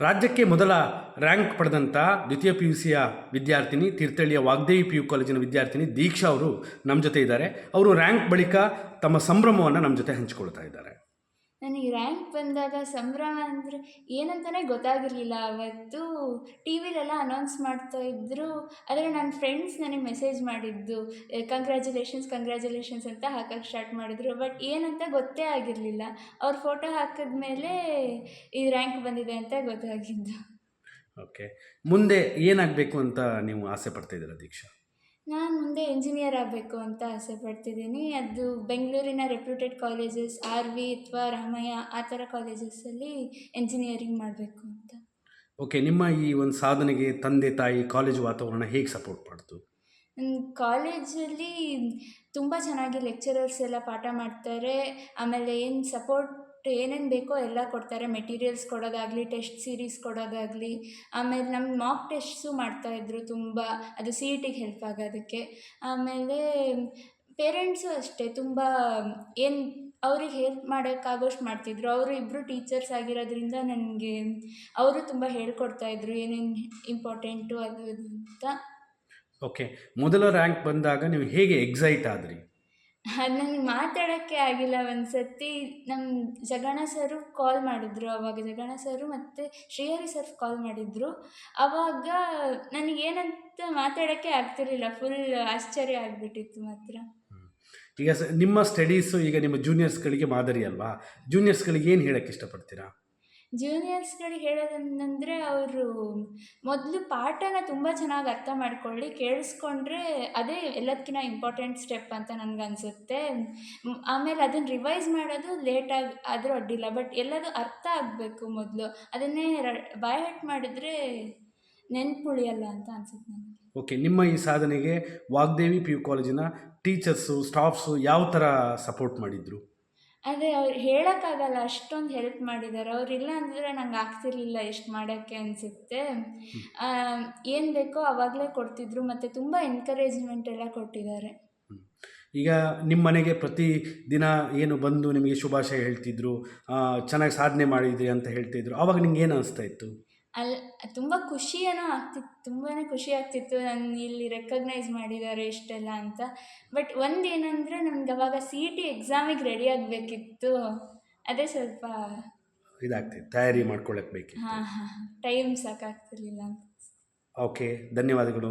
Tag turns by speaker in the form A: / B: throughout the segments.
A: ರಾಜ್ಯಕ್ಕೆ ಮೊದಲ ರ್ಯಾಂಕ್ ಪಡೆದಂಥ ದ್ವಿತೀಯ ಪಿ ಯು ಸಿಯ ವಿದ್ಯಾರ್ಥಿನಿ ತೀರ್ಥಹಳ್ಳಿಯ ವಾಗ್ದೇವಿ ಪಿ ಯು ಕಾಲೇಜಿನ ವಿದ್ಯಾರ್ಥಿನಿ ದೀಕ್ಷಾ ಅವರು ನಮ್ಮ ಜೊತೆ ಇದ್ದಾರೆ. ಅವರು ರ್ಯಾಂಕ್ ಬಳಿಕ ತಮ್ಮ ಸಂಭ್ರಮವನ್ನು ನಮ್ಮ ಜೊತೆ ಹಂಚಿಕೊಳ್ತಾ ಇದ್ದಾರೆ.
B: ನನಗೆ ರ್ಯಾಂಕ್ ಬಂದಾಗ ಸಂಭ್ರಮ ಅಂದರೆ ಏನಂತಲೇ ಗೊತ್ತಾಗಿರಲಿಲ್ಲ. ಅವತ್ತು ಟಿ ವಿಲೆಲ್ಲ ಅನೌನ್ಸ್ ಮಾಡ್ತಾ ಇದ್ದರು ಆದರೆ ನನ್ನ ಫ್ರೆಂಡ್ಸ್ ನನಗೆ ಮೆಸೇಜ್ ಮಾಡಿದ್ದು. ಕಂಗ್ರ್ಯಾಚುಲೇಷನ್ಸ್ ಕಂಗ್ರ್ಯಾಚುಲೇಷನ್ಸ್ ಅಂತ ಹಾಕೋಕ್ಕೆ ಸ್ಟಾರ್ಟ್ ಮಾಡಿದ್ರು. ಬಟ್ ಏನಂತ ಗೊತ್ತೇ ಆಗಿರಲಿಲ್ಲ. ಅವ್ರ ಫೋಟೋ ಹಾಕಿದ ಮೇಲೆ ಈ ರ್ಯಾಂಕ್ ಬಂದಿದೆ ಅಂತ ಗೊತ್ತಾಗಿದ್ದು.
A: ಓಕೆ ಮುಂದೆ ಏನಾಗಬೇಕು ಅಂತ ನೀವು ಆಸೆ ಪಡ್ತಾ ಇದ್ದೀರಾ ದೀಕ್ಷಾ?
B: ನಾನು ಮುಂದೆ ಇಂಜಿನಿಯರ್ ಆಗಬೇಕು ಅಂತ ಆಸೆ ಪಡ್ತಿದ್ದೀನಿ. ಅದು ಬೆಂಗಳೂರಿನ ರೆಪ್ಯೂಟೆಡ್ ಕಾಲೇಜಸ್ ಆರ್ ವಿ ಅಥವಾ ರಾಮಯ್ಯ ಆ ಥರ ಕಾಲೇಜಸ್ಸಲ್ಲಿ ಇಂಜಿನಿಯರಿಂಗ್ ಮಾಡಬೇಕು ಅಂತ.
A: ಓಕೆ ನಿಮ್ಮ ಈ ಒಂದು ಸಾಧನೆಗೆ ತಂದೆ ತಾಯಿ ಕಾಲೇಜ್ ವಾತಾವರಣ ಹೇಗೆ ಸಪೋರ್ಟ್ ಮಾಡ್ತು
B: ಕಾಲೇಜಲ್ಲಿ ತುಂಬ ಚೆನ್ನಾಗಿ ಲೆಕ್ಚರರ್ಸ್ ಎಲ್ಲ ಪಾಠ ಮಾಡ್ತಾರೆ. ಆಮೇಲೆ ಏನು ಸಪೋರ್ಟ್ ಏನೇನು ಬೇಕೋ ಎಲ್ಲ ಕೊಡ್ತಾರೆ. ಮೆಟೀರಿಯಲ್ಸ್ ಕೊಡೋದಾಗಲಿ ಟೆಸ್ಟ್ ಸೀರೀಸ್ ಕೊಡೋದಾಗಲಿ. ಆಮೇಲೆ ನಮ್ಮ ಮಾಕ್ ಟೆಸ್ಟ್ಸು ಮಾಡ್ತಾಯಿದ್ರು ತುಂಬ. ಅದು ಸಿ ಇ ಟಿಗೆ ಹೆಲ್ಪ್ ಆಗೋದಕ್ಕೆ. ಆಮೇಲೆ ಪೇರೆಂಟ್ಸು ಅಷ್ಟೇ. ತುಂಬ ಏನು ಅವ್ರಿಗೆ ಹೆಲ್ಪ್ ಮಾಡೋಕ್ಕಾಗೋಷ್ಟು ಮಾಡ್ತಿದ್ರು. ಅವರು ಇಬ್ಬರು ಟೀಚರ್ಸ್ ಆಗಿರೋದ್ರಿಂದ ನನಗೆ ಅವರು ತುಂಬ ಹೇಳ್ಕೊಡ್ತಾಯಿದ್ರು ಏನೇನು ಇಂಪಾರ್ಟೆಂಟು ಅದು ಅಂತ.
A: ಓಕೆ ಮೊದಲ ರ್ಯಾಂಕ್ ಬಂದಾಗ ನೀವು ಹೇಗೆ ಎಕ್ಸೈಟ್ ಆದ್ರಿ?
B: ನನಗೆ ಮಾತಾಡೋಕ್ಕೆ ಆಗಿಲ್ಲ ಒಂದು ಸತಿ ನಮ್ಮ ಜಗಣ ಸರು ಕಾಲ್ ಮಾಡಿದ್ರು. ಅವಾಗ ಜಗಣ ಸರು ಮತ್ತು ಶ್ರೀಹರಿ ಸರ್ ಕಾಲ್ ಮಾಡಿದ್ರು. ಆವಾಗ ನನಗೇನಂತ ಮಾತಾಡೋಕ್ಕೆ ಆಗ್ತಿರಲಿಲ್ಲ. ಫುಲ್ ಆಶ್ಚರ್ಯ ಆಗಿಬಿಟ್ಟಿತ್ತು ಮಾತ್ರ.
A: ಈಗ ನಿಮ್ಮ ಸ್ಟಡೀಸು ಈಗ ನಿಮ್ಮ ಜೂನಿಯರ್ಸ್ಗಳಿಗೆ ಮಾದರಿ ಅಲ್ವಾ? ಜೂನಿಯರ್ಸ್ಗಳಿಗೆ ಏನು ಹೇಳೋಕ್ಕೆ ಇಷ್ಟಪಡ್ತೀರಾ?
B: ಜೂನಿಯರ್ಸ್ಗಳಿಗೆ ಹೇಳೋದಂದರೆ ಅವರು ಮೊದಲು ಪಾಠನ ತುಂಬ ಚೆನ್ನಾಗಿ ಅರ್ಥ ಮಾಡ್ಕೊಳ್ಳಿ, ಕೇಳಿಸ್ಕೊಂಡ್ರೆ ಅದೇ ಎಲ್ಲದಕ್ಕಿಂತ ಇಂಪಾರ್ಟೆಂಟ್ ಸ್ಟೆಪ್ ಅಂತ ನನಗನ್ಸುತ್ತೆ ಆಮೇಲೆ ಅದನ್ನು ರಿವೈಸ್ ಮಾಡೋದು ಲೇಟಾಗಿ ಆದರೂ ಅಡ್ಡಿಲ್ಲ ಬಟ್ ಎಲ್ಲದು ಅರ್ಥ ಆಗಬೇಕು ಮೊದಲು. ಅದನ್ನೇ ಬಾಯ್ ಹಟ್ ಮಾಡಿದರೆ ನೆನ್ಪುಳಿಯಲ್ಲ ಅಂತ ಅನ್ಸುತ್ತೆ ನನಗೆ.
A: ಓಕೆ ನಿಮ್ಮ ಈ ಸಾಧನೆಗೆ ವಾಗ್ದೇವಿ ಪಿ ಯು ಕಾಲೇಜಿನ ಟೀಚರ್ಸು ಸ್ಟಾಫ್ಸು ಯಾವ ಥರ ಸಪೋರ್ಟ್ ಮಾಡಿದ್ರು?
B: ಅದೇ ಅವ್ರು ಹೇಳೋಕ್ಕಾಗಲ್ಲ ಅಷ್ಟೊಂದು ಹೆಲ್ಪ್ ಮಾಡಿದ್ದಾರೆ ಅವರಿಲ್ಲ ಅಂದರೆ ನಂಗೆ ಆಗ್ತಿರ್ಲಿಲ್ಲ ಎಷ್ಟು ಮಾಡೋಕ್ಕೆ ಅನಿಸುತ್ತೆ. ಏನು ಬೇಕೋ ಆವಾಗಲೇ ಕೊಡ್ತಿದ್ರು ಮತ್ತು ತುಂಬ ಎನ್ಕರೇಜ್ಮೆಂಟ್ ಎಲ್ಲ ಕೊಟ್ಟಿದ್ದಾರೆ.
A: ಈಗ ನಿಮ್ಮ ಮನೆಗೆ ಪ್ರತಿ ದಿನ ಏನು ಬಂದು ನಿಮಗೆ ಶುಭಾಶಯ ಹೇಳ್ತಿದ್ರು ಚೆನ್ನಾಗಿ ಸಾಧನೆ ಮಾಡಿದ್ರಿ ಅಂತ ಹೇಳ್ತಿದ್ರು ಆವಾಗ ನಿಮ್ಗೆ ಏನು ಅನಿಸ್ತಾ ಇತ್ತು?
B: ಅಲ್ಲಿ ತುಂಬ ಖುಷಿ ಏನೋ ಆಗ್ತಿತ್ತು ತುಂಬಾ ಖುಷಿ ಆಗ್ತಿತ್ತು ನನ್ನ ಇಲ್ಲಿ ರೆಕಗ್ನೈಸ್ ಮಾಡಿದ್ದಾರೆ ಇಷ್ಟೆಲ್ಲ ಅಂತ. ಬಟ್ ಒಂದು ಏನಂದರೆ ನಮ್ಗೆ ಅವಾಗ ಸಿ ಇ ಟಿ ಎಕ್ಸಾಮಿಗೆ ರೆಡಿ ಆಗಬೇಕಿತ್ತು. ಅದೇ ಸ್ವಲ್ಪ
A: ಇದಾಗ್ತಿತ್ತು ತಯಾರಿ ಮಾಡ್ಕೊಳ್ಳಕ್ಕೆ ಬೇಕು
B: ಹಾಂ ಹಾಂ ಟೈಮ್ ಸಾಕಾಗ್ತಿರ್ಲಿಲ್ಲ
A: ಓಕೆ ಧನ್ಯವಾದಗಳು.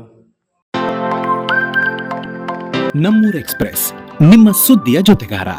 C: ನಮ್ಮೂರ್ ಎಕ್ಸ್ಪ್ರೆಸ್ ನಿಮ್ಮ ಸುದ್ದಿಯ ಜೊತೆಗಾರ.